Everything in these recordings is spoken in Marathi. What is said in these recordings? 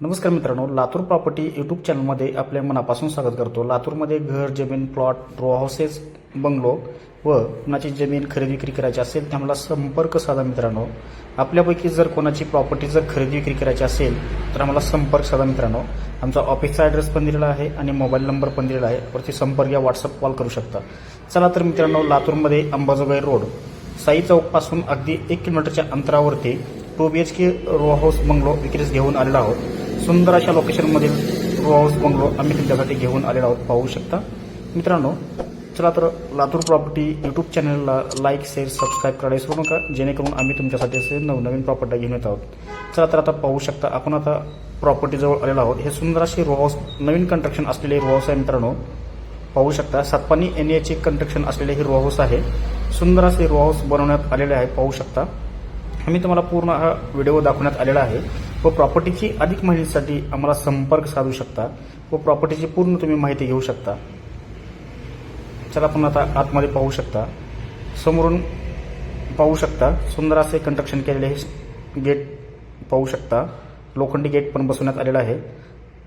नमस्कार मित्रांनो लातूर प्रॉपर्टी यूट्यूब चॅनलमध्ये आपल्या मनापासून स्वागत करतो. लातूरमध्ये घर जमीन प्लॉट रो हाऊसेस बंगलो व कुणाची जमीन खरेदी विक्री करायची असेल तर आम्हाला संपर्क साधा मित्रांनो. आपल्यापैकी जर कोणाची प्रॉपर्टी जर खरेदी विक्री करायची असेल तर आम्हाला संपर्क साधा मित्रांनो. आमचा ऑफिसचा ॲड्रेस पण दिलेला आहे आणि मोबाईल नंबर पण दिलेला आहे. वरती संपर्क या व्हॉट्सअप कॉल करू शकता. चला तर मित्रांनो लातूरमध्ये अंबाजोगाई रोड साई चौकपासून अगदी एक किलोमीटरच्या अंतरावरती two B H K row house bungalow विक्रीस घेऊन आलेला आहोत. सुंदर अशा लोकेशनमधील रो हाऊस बंगलो आम्ही तुमच्यासाठी घेऊन आलेलो आहोत. पाहू शकता. मित्रांनो चला तर लातूर प्रॉपर्टी यूट्यूब चॅनलला लाईक शेअर सबस्क्राईब करायला विसरू नका. जेणेकरून आम्ही तुमच्यासाठी असे नवनवीन प्रॉपर्टी घेऊन येत आहोत. चला तर आता पाहू शकता आपण आता प्रॉपर्टीजवळ आलेलो आहोत. हे सुंदर असे रो हाऊस नवीन कंस्ट्रक्शन असलेले रो हाऊस आहे मित्रांनो. पाहू शकता सातपानी एन एचे कंस्ट्रक्शन असलेले हे रो हाऊस आहे. सुंदर असे रो हाऊस बनवण्यात आलेले आहे. पाहू शकता. आम्ही तुम्हाला पूर्ण हा व्हिडिओ दाखवण्यात आलेला आहे. व प्रॉपर्टीची अधिक माहितीसाठी आम्हाला संपर्क साधू शकता व प्रॉपर्टीची पूर्ण तुम्ही माहिती घेऊ शकता. चला आपण आता आतमध्ये पाहू शकता. समोरून पाहू शकता. सुंदर असे कंस्ट्रक्शन केलेले हे गेट पाहू शकता. लोखंडी गेट पण बसवण्यात आलेला आहे.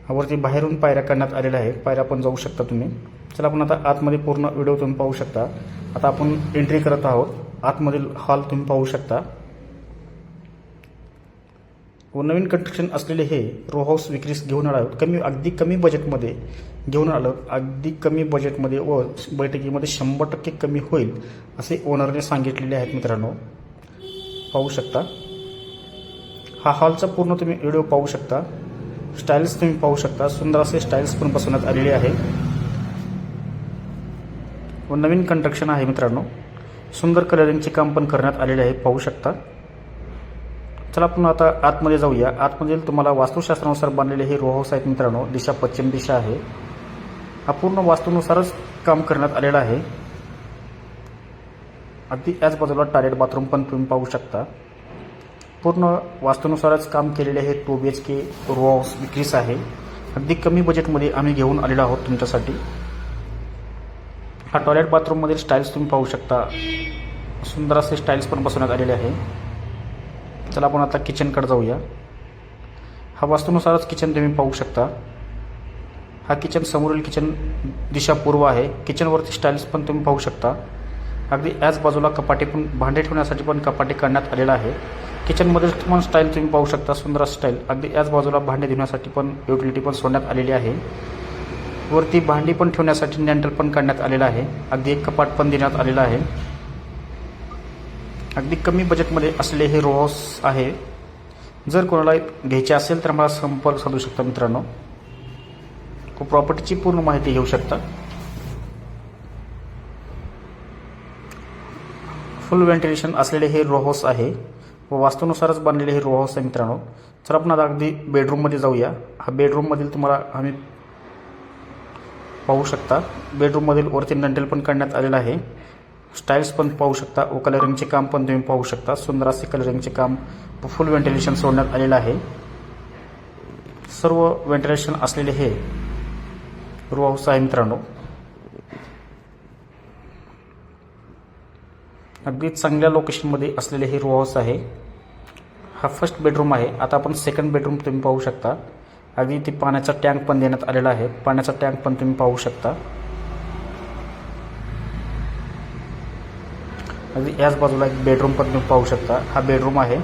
वरती बाहेरून पायऱ्या करण्यात आलेल्या आहे पायऱ्या पण जाऊ शकता तुम्ही. चला आपण आता आतमध्ये पूर्ण व्हिडिओ तुम्ही पाहू शकता. आता आपण एंट्री करत आहोत. आतमधील हॉल तुम्ही पाहू शकता. व नवीन कन्स्ट्रक्शन असलेले हे रो हाऊस विक्रीस घेऊन आलो. आहोत कमी अगदी कमी बजेटमध्ये घेऊन आलो. अगदी कमी बजेटमध्ये व बैठकीमध्ये शंभर टक्के कमी होईल असे ओनरने सांगितलेले आहेत मित्रांनो. पाहू शकता. हा हॉलचा पूर्ण तुम्ही व्हिडिओ पाहू शकता. स्टाईल्स तुम्ही पाहू शकता. सुंदर असे स्टाईल्स पण बसवण्यात आलेले आहे. व नवीन कन्स्ट्रक्शन आहे मित्रांनो. सुंदर कलरिंगचे काम पण करण्यात आलेले आहे. पाहू शकता. चला आपण आता आतमध्ये जाऊया. आतमधील तुम्हाला वास्तुशास्त्रानुसार बांधलेले हे रो हाऊस आहेत मित्रांनो. दिशा पश्चिम दिशा आहे. हा पूर्ण वास्तूनुसारच काम करण्यात आलेला आहे. अगदी याच बाजूला टॉयलेट बाथरूम पण तुम्ही पाहू शकता. पूर्ण वास्तूनुसारच काम केलेले हे two B H K row house विक्रीस आहे. अगदी कमी बजेटमध्ये आम्ही घेऊन आलेलो आहोत तुमच्यासाठी. हा टॉयलेट बाथरूममधील स्टाईल्स तुम्ही पाहू शकता. सुंदर असे स्टाईल्स पण बसवण्यात आलेले आहे. चला आपण आता किचनकडे जाऊया. हा वास्तूनुसारच किचन तुम्ही पाहू शकता. हा किचन समोरील किचन दिशा पूर्व आहे. किचनवरती स्टाईल्स पण तुम्ही पाहू शकता. अगदी याच बाजूला कपाटे पण भांडे ठेवण्यासाठी पण कपाटे काढण्यात आलेलं आहे. किचनमधील पण स्टाईल तुम्ही पाहू शकता सुंदर स्टाईल अगदी याच बाजूला भांडे धुण्यासाठी पण युटिलिटी पण सोडण्यात आलेली आहे. वरती भांडी पण ठेवण्यासाठी नँटल पण काढण्यात आलेलं आहे. अगदी एक कपाट पण देण्यात आलेलं आहे. अगदी कमी बजेटमध्ये असले हे रोस आहे. जर कोणाला घ्यायचे असेल तर मला संपर्क साधू शकता मित्रांनो. व प्रॉपर्टीची पूर्ण माहिती घेऊ शकता. फुल व्हेंटिलेशन असलेले हे रो आहे. व वास्तूनुसारच बांधलेले हे रो आहे मित्रांनो. तर आपण आता अगदी बेडरूममध्ये जाऊया. हा बेडरूममधील तुम्हाला आम्ही पाहू शकता. बेडरूममधील वरती नंटेल पण काढण्यात आलेलं आहे. स्टाईल्स पण पाहू शकता व कलरिंगचे काम पण तुम्ही पाहू शकता. सुंदर असे कलरिंगचे काम फुल व्हेंटिलेशन सोडण्यात आलेलं आहे. सर्व व्हेंटिलेशन असलेले हे रो हाऊस आहे मित्रांनो अगदी चांगल्या लोकेशनमध्ये असलेले हे रो हाऊस आहे. हा फर्स्ट बेडरूम आहे. आता आपण सेकंड बेडरूम तुम्ही पाहू शकता. अगदी ती पाण्याचा टँक पण देण्यात आलेला आहे. पाण्याचा टँक पण तुम्ही पाहू शकता. अगदी याच बाजूला एक बेडरूम पण तुम्ही पाहू शकता. हा बेडरूम आहे.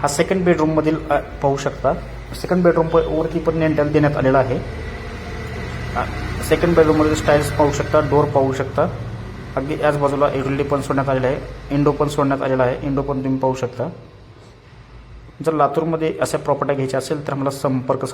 हा सेकंड बेडरूममधील पाहू शकता. सेकंड बेडरूम वरती पण नेंटल देण्यात आलेला आहे. सेकंड बेडरूममधील स्टाईल्स पाहू शकता डोर पाहू शकता. अगदी याच बाजूला एल पण सोडण्यात आलेला आहे. इंडो पण सोडण्यात आलेला आहे. इंडो पण तुम्ही पाहू शकता. जर लातूरमध्ये अशा प्रॉपर्ट्या घ्यायच्या असेल तर मला संपर्क